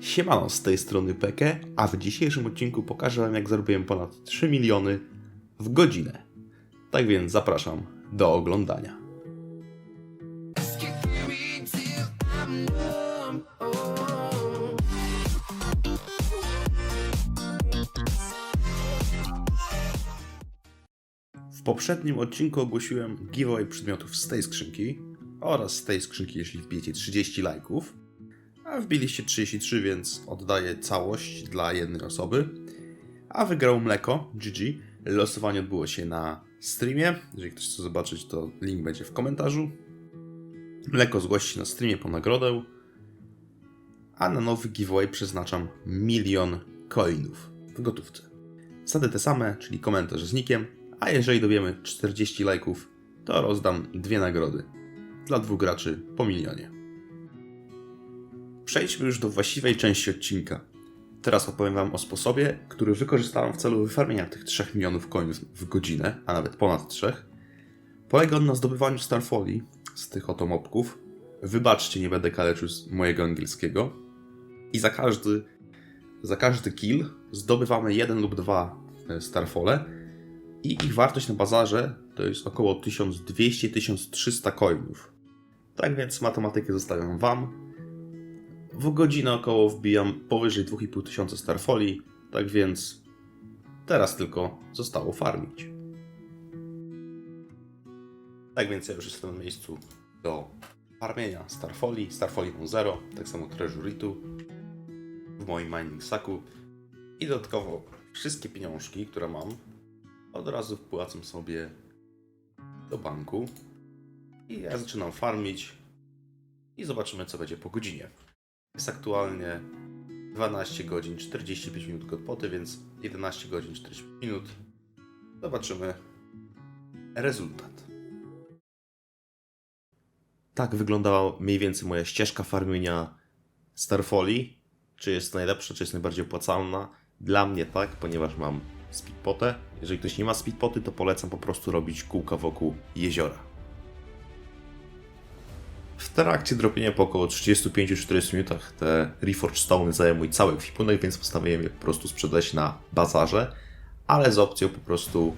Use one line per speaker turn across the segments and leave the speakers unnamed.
Siemano, z tej strony Peke, a w dzisiejszym odcinku pokażę Wam jak zarobiłem ponad 3 miliony w godzinę. Tak więc zapraszam do oglądania. W poprzednim odcinku ogłosiłem giveaway przedmiotów z tej skrzynki oraz z tej skrzynki, jeśli wbijecie 30 lajków. A wbiliście 33, więc oddaję całość dla jednej osoby. A wygrał mleko, GG. Losowanie odbyło się na streamie. Jeżeli ktoś chce zobaczyć, to link będzie w komentarzu. Mleko zgłosi się na streamie po nagrodę. A na nowy giveaway przeznaczam milion coinów w gotówce. Zasady te same, czyli komentarz z nikiem, a jeżeli dobijemy 40 lajków, to rozdam dwie nagrody. Dla dwóch graczy po milionie. Przejdźmy już do właściwej części odcinka. Teraz opowiem Wam o sposobie, który wykorzystałem w celu wyfarmienia tych 3 milionów coinów w godzinę, a nawet ponad 3. Polega on na zdobywaniu Starfoli z tych oto mobków. Wybaczcie, nie będę kaleczył mojego angielskiego. I za każdy, za każdy kill zdobywamy jeden lub dwa e, Starfole i ich wartość na bazarze to jest około 1200-1300 coinów. Tak więc matematykę zostawiam Wam. W godzinę około wbijam powyżej 2500 starfoli, tak więc teraz tylko zostało farmić. Tak więc ja już jestem na miejscu do farmienia starfoli. Starfoli mam 0, tak samo treasuritu w moim mining saku. I dodatkowo wszystkie pieniążki, które mam, od razu wpłacam sobie do banku. I ja zaczynam farmić i zobaczymy co będzie po godzinie. Jest aktualnie 12 godzin 45 minut godpoty, więc 11 godzin 45 minut. Zobaczymy rezultat. Tak wyglądała mniej więcej moja ścieżka farmienia Starfoli. Czy jest najlepsza, czy jest najbardziej opłacalna? Dla mnie tak, ponieważ mam speedpotę. Jeżeli ktoś nie ma speedpoty, to polecam po prostu robić kółka wokół jeziora. Trakcie dropienia po około 35-40 minutach te Reforged Stone mój cały kwipunek, więc postanowiłem je po prostu sprzedać na bazarze, ale z opcją po prostu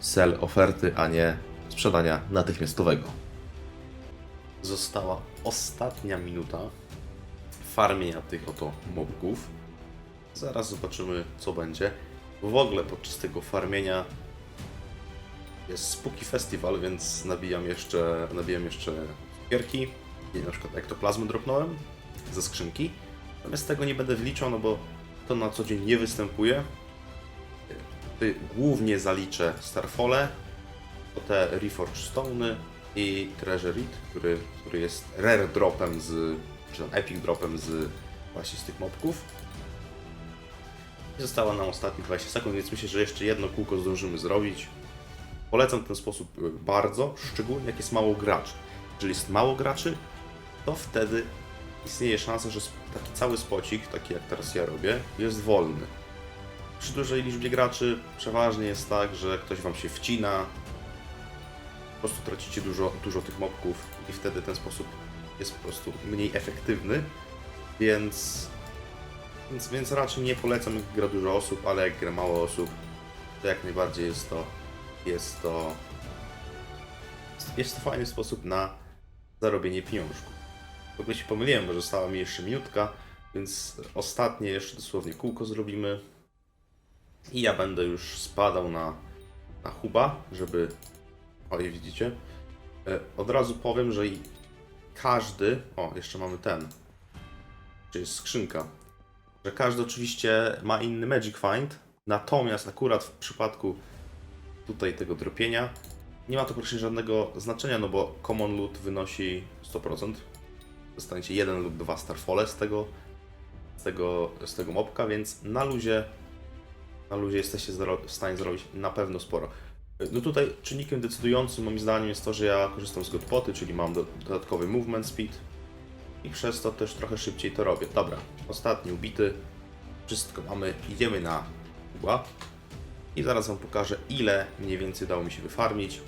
sell oferty, a nie sprzedania natychmiastowego. Została ostatnia minuta farmienia tych oto mobków. Zaraz zobaczymy co będzie. W ogóle podczas tego farmienia jest Spooky Festival, więc nabijam jeszcze, nabijam jeszcze cukierki. Na przykład ektoplazmy dropnąłem ze skrzynki. Natomiast tego nie będę wliczał, no bo to na co dzień nie występuje. Głównie zaliczę Starfole, te Reforged Stone i Treasurit, który, który jest rare dropem z, czy epic dropem z właśnie z tych mobków. I Zostało nam ostatnie 20 sekund, więc myślę, że jeszcze jedno kółko zdążymy zrobić. Polecam ten sposób bardzo, szczególnie jak jest mało graczy. Jeżeli jest mało graczy, to wtedy istnieje szansa, że taki cały spocik, taki jak teraz ja robię, jest wolny. Przy dużej liczbie graczy przeważnie jest tak, że ktoś wam się wcina, po prostu tracicie dużo, dużo tych mobków i wtedy ten sposób jest po prostu mniej efektywny, więc, więc, więc raczej nie polecam jak gra dużo osób, ale jak gra mało osób, to jak najbardziej jest to jest to jest to fajny sposób na zarobienie pieniążków. W ogóle się pomyliłem, bo została mi jeszcze minutka, więc ostatnie jeszcze dosłownie kółko zrobimy. I ja będę już spadał na, na huba, żeby... Oj, widzicie? E, Od razu powiem, że każdy... O, jeszcze mamy ten. Czy jest skrzynka. Że każdy oczywiście ma inny Magic Find, natomiast akurat w przypadku tutaj tego dropienia nie ma to praktycznie żadnego znaczenia, no bo common loot wynosi 100%. Dostaniecie jeden lub dwa starfole z tego, z tego, z tego mopka, więc na luzie, na luzie jesteście w stanie zrobić na pewno sporo. No tutaj czynnikiem decydującym moim zdaniem jest to, że ja korzystam z Godpoty, czyli mam do, dodatkowy movement speed i przez to też trochę szybciej to robię. Dobra, ostatni ubity, wszystko mamy, idziemy na kuba i zaraz Wam pokażę ile mniej więcej dało mi się wyfarmić.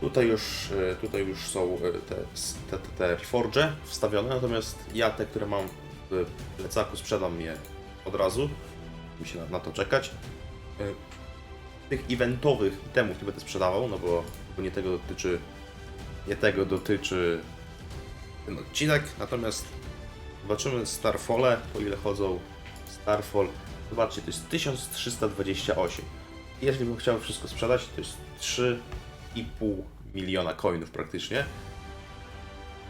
Tutaj już, e, tutaj już są e, te, te, te, te wstawione, natomiast ja te, które mam w plecaku, sprzedam je od razu. Musi na, na to czekać. Y, Tych eventowych itemów nie będę sprzedawał, no bo, bo nie tego dotyczy nie tego dotyczy ten odcinek, natomiast zobaczymy Starfole, po ile chodzą Starfall. Zobaczcie, to jest 1328. I Jeżeli bym chciał wszystko sprzedać, to jest 3,5 miliona coinów praktycznie.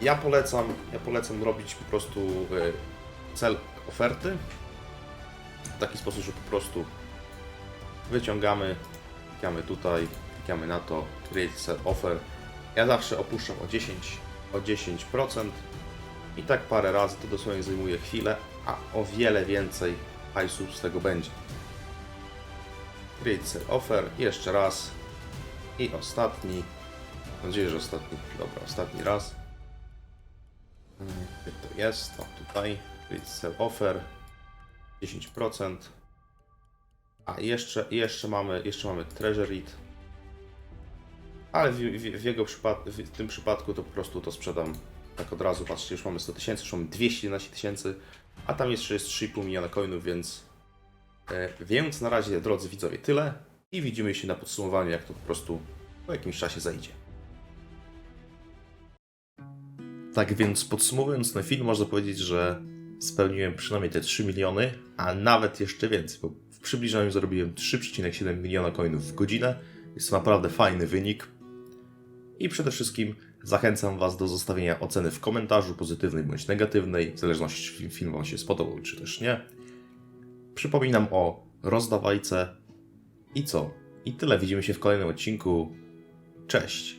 Ja polecam, ja polecam robić po prostu e, cel oferty w taki sposób, że po prostu wyciągamy, klikamy tutaj, klikamy na to, create cell offer. Ja zawsze opuszczam o 10, o 10% i tak parę razy to dosłownie zajmuje chwilę, a o wiele więcej hajsu z tego będzie. Create cell offer, jeszcze raz i ostatni. Mam nadzieję, że ostatni. Dobra, ostatni raz. Mm, Gdzie to jest? O, tutaj. Create cell offer. 10%. A jeszcze, jeszcze mamy, jeszcze mamy treasure it. Ale w, w, w jego przypad- w tym przypadku to po prostu to sprzedam tak od razu. Patrzcie, już mamy 100 tysięcy, już mamy 211 tysięcy, a tam jeszcze jest 3,5 miliona coinów, więc e, więc na razie, drodzy widzowie, tyle i widzimy się na podsumowaniu, jak to po prostu po jakimś czasie zajdzie. Tak więc podsumowując ten film, można powiedzieć, że spełniłem przynajmniej te 3 miliony, a nawet jeszcze więcej, bo w przybliżeniu zarobiłem 3,7 miliona coinów w godzinę. Jest to naprawdę fajny wynik. I przede wszystkim zachęcam Was do zostawienia oceny w komentarzu, pozytywnej bądź negatywnej, w zależności czy film Wam się spodobał, czy też nie. Przypominam o rozdawajce. I co? I tyle. Widzimy się w kolejnym odcinku. Cześć!